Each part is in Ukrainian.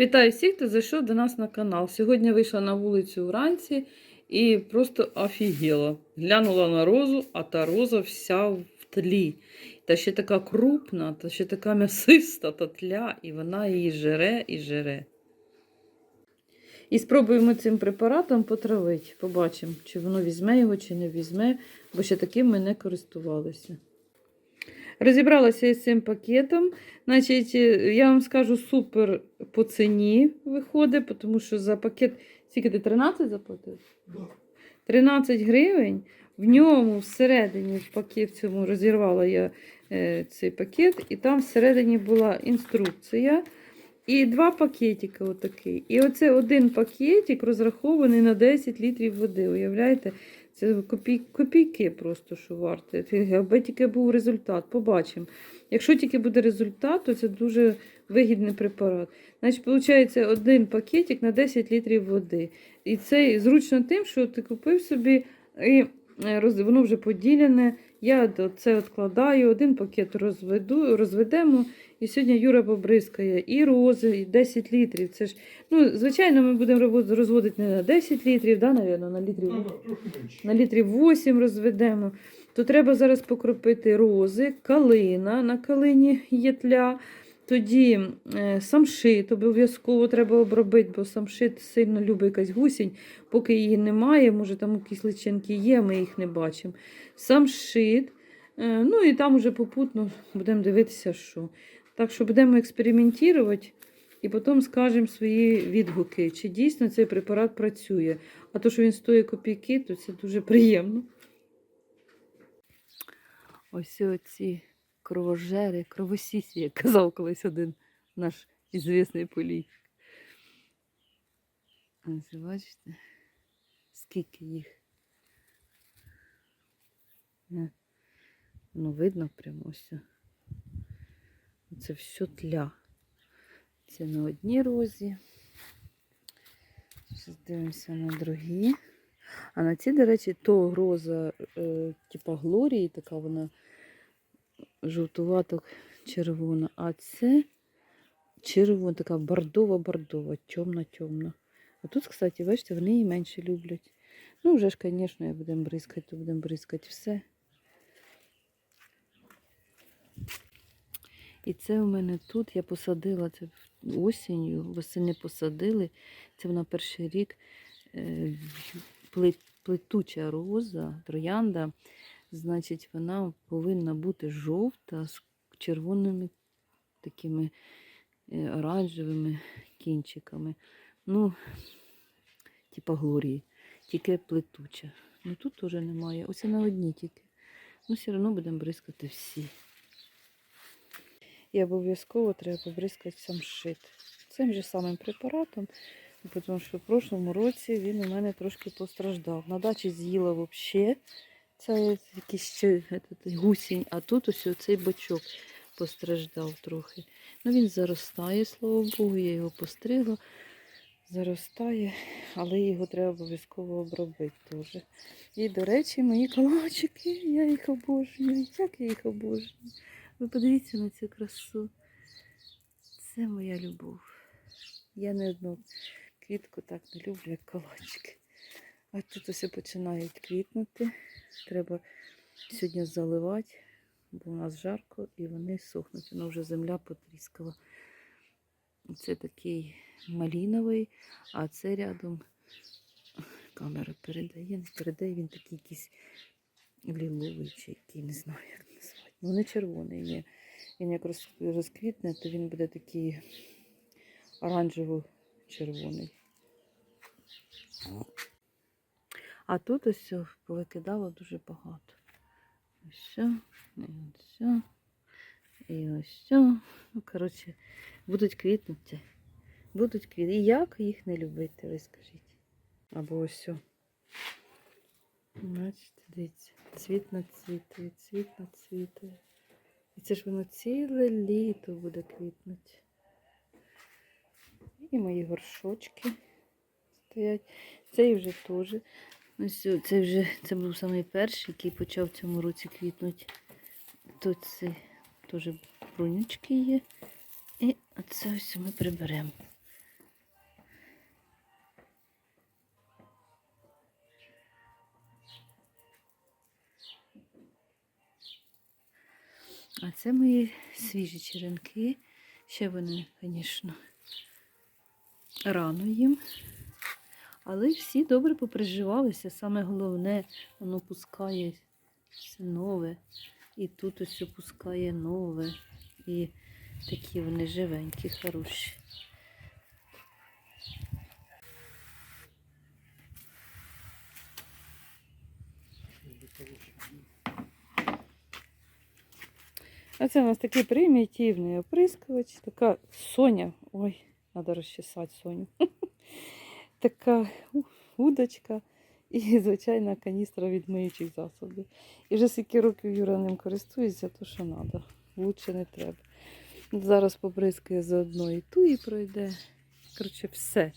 Вітаю всіх, хто зайшов до нас на канал. Сьогодні вийшла на вулицю вранці і просто офігела. Глянула на розу, а та роза вся в тлі. Та ще така крупна, та ще така м'ясиста та тля, і вона її жере і жере. І спробуємо цим препаратом потравити. Побачимо, чи воно візьме його, чи не візьме, бо ще таким ми не користувалися. Розібралася із цим пакетом. Значить, е, я вам скажу супер по ціні виходить, тому що за пакет скільки ти 13 заплатив? 13 гривень. В ньому всередині в пакет цьому розірвала я е, цей пакет, і там всередині була інструкція. І два пакетика отакий. І оце один пакетик розрахований на 10 літрів води. Уявляєте? Це копій, копійки просто, що варте. Аби тільки був результат, побачимо. Якщо тільки буде результат, то це дуже вигідний препарат. Значить, виходить, один пакетик на 10 літрів води. І це зручно тим, що ти купив собі, і воно вже поділене. Я це відкладаю, один пакет розведу, розведемо. І сьогодні Юра побризкає і рози, і 10 літрів. Це ж, ну, звичайно, ми будемо розводити не на 10 літрів, да, навірно, на літрів Ну, менше. на літрів 8 розведемо. То треба зараз покропити рози, калина, на калині є тля. Тоді е, самшит обов'язково треба обробити, бо самшит сильно любить якась гусінь. Поки її немає, може там якісь личинки є, ми їх не бачимо. Самшит. Е, ну і там уже попутно будемо дивитися, що. Так що будемо експериментувати і потім скажемо свої відгуки, чи дійсно цей препарат працює. А то, що він стоїть копійки, то це дуже приємно. Ось оці кровожери, кровосісі, як казав колись один наш ізвісний політик. Ось бачите, скільки їх. Е, Ну, видно прямо ось. Це все тля. Це на одній розі. Зараз дивимося на другі. А на ці, до речі, то роза, е, типа Глорії, така вона жовтувато червона. А це червона, така бордова-бордова, темна-темна. А тут, кстати, бачите, вони її менше люблять. Ну, вже ж, звісно, як будемо бризкати, то будемо бризкати все. І це у мене тут я посадила це осінню, восени посадили. Це вона перший рік е, плетуча роза, троянда. Значить, вона повинна бути жовта з червоними такими е, оранжевими кінчиками. Ну, типа глорії, тільки плетуча. Ну тут теж немає. Ось на одній тільки. Ну, все одно будемо бризкати всі. І обов'язково треба побризкати самшит. Цим же самим препаратом, тому що в прошлому році він у мене трошки постраждав. На дачі з'їла взагалі це якийсь ще гусінь, а тут ось цей бочок постраждав трохи. Ну він заростає, слава Богу, я його постригла. Заростає, але його треба обов'язково обробити теж. І, до речі, мої калачики, я їх обожнюю. Як я їх обожнюю. Ви подивіться на цю красу. Це моя любов. Я не одну квітку так не люблю, як калачики. А тут усе починають квітнути. Треба сьогодні заливати, бо у нас жарко і вони сохнуть. Воно вже земля потріскала. Це такий маліновий, а це рядом камера передає, не передає, він такий якийсь ліловий чи який, не знаю, як назвати. Ну, не червоний, ні. Він як розквітне, то він буде такий оранжево-червоний. А тут ось все повикидало дуже багато. Ось і ось і ось. Ну, коротше, будуть квітнути. Будуть квіти. І як їх не любити, ви скажіть. Або ось. Бачите, дивіться, цвіт нацвітує, цвіт нацвітує. І це ж воно ціле літо буде квітнути. І мої горшочки стоять. Цей вже теж. Ось це вже це був самий перший, який почав в цьому році квітнути. Тут це теж брунючки є. І оце ось ми приберемо. А це мої свіжі черенки. Ще вони, звісно, рано їм. Але всі добре поприживалися. Саме головне, воно пускає нове. І тут ось пускає нове. І такі вони живенькі, хороші. А це у нас такий примітивний оприскувач, така Соня. Ой, треба розчесати Соню. така удочка і звичайна каністра від миючих засобів. І вже скільки років Юра ним користується, то що треба. Лучше не треба. Зараз побризкає заодно і ту і пройде. Коротше, все.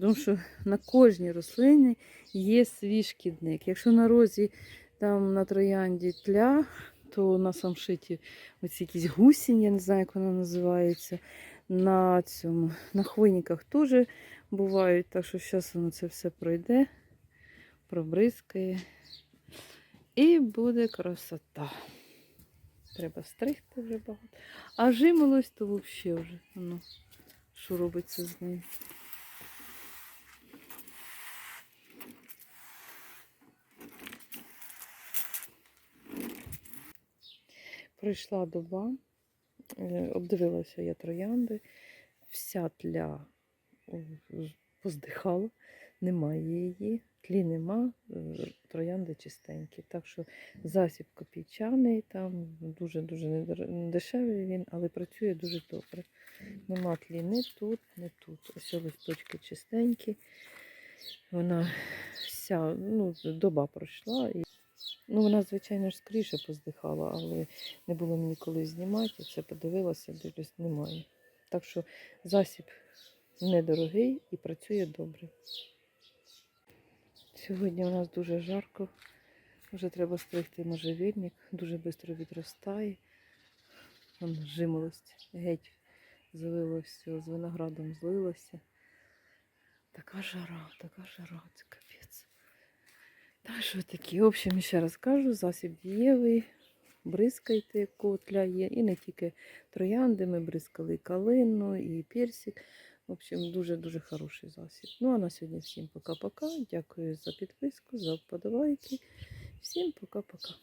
Тому що на кожній рослині є свій шкідник. Якщо на розі там на троянді тля, то на самшиті оці якісь гусінь, я не знаю, як вона називається. На цьому, на хвойниках теж бувають, так що зараз воно це все пройде, пробризкає. І буде красота. Треба стригти вже багато. А жимолось то взагалі вже. Ну, що робиться з нею. Пройшла доба, е, обдивилася я троянди, вся тля поздихала, немає її, тлі нема, е, троянди чистенькі. Так що засіб копійчаний, там дуже-дуже недешевий він, але працює дуже добре. Нема тлі ні тут, ні тут. Ось листочки чистенькі. Вона вся, ну, доба пройшла. І... Ну, вона, звичайно ж, скоріше поздихала, але не було мені коли знімати. Все подивилася, дивлюсь, немає. Так що засіб недорогий і працює добре. Сьогодні у нас дуже жарко. Вже треба стригти можжевільник, дуже швидко відростає. Вон жимолость геть злилося, з виноградом злилося. Така жара, така жара, це капець. Так що такі, в общем, ще раз кажу, засіб дієвий, бризкайте, котля є. І не тільки троянди, ми бризкали і калину, і персик. В общем, дуже-дуже хороший засіб. Ну а на сьогодні всім пока-пока. Дякую за підписку, за вподобайки. Всім пока-пока.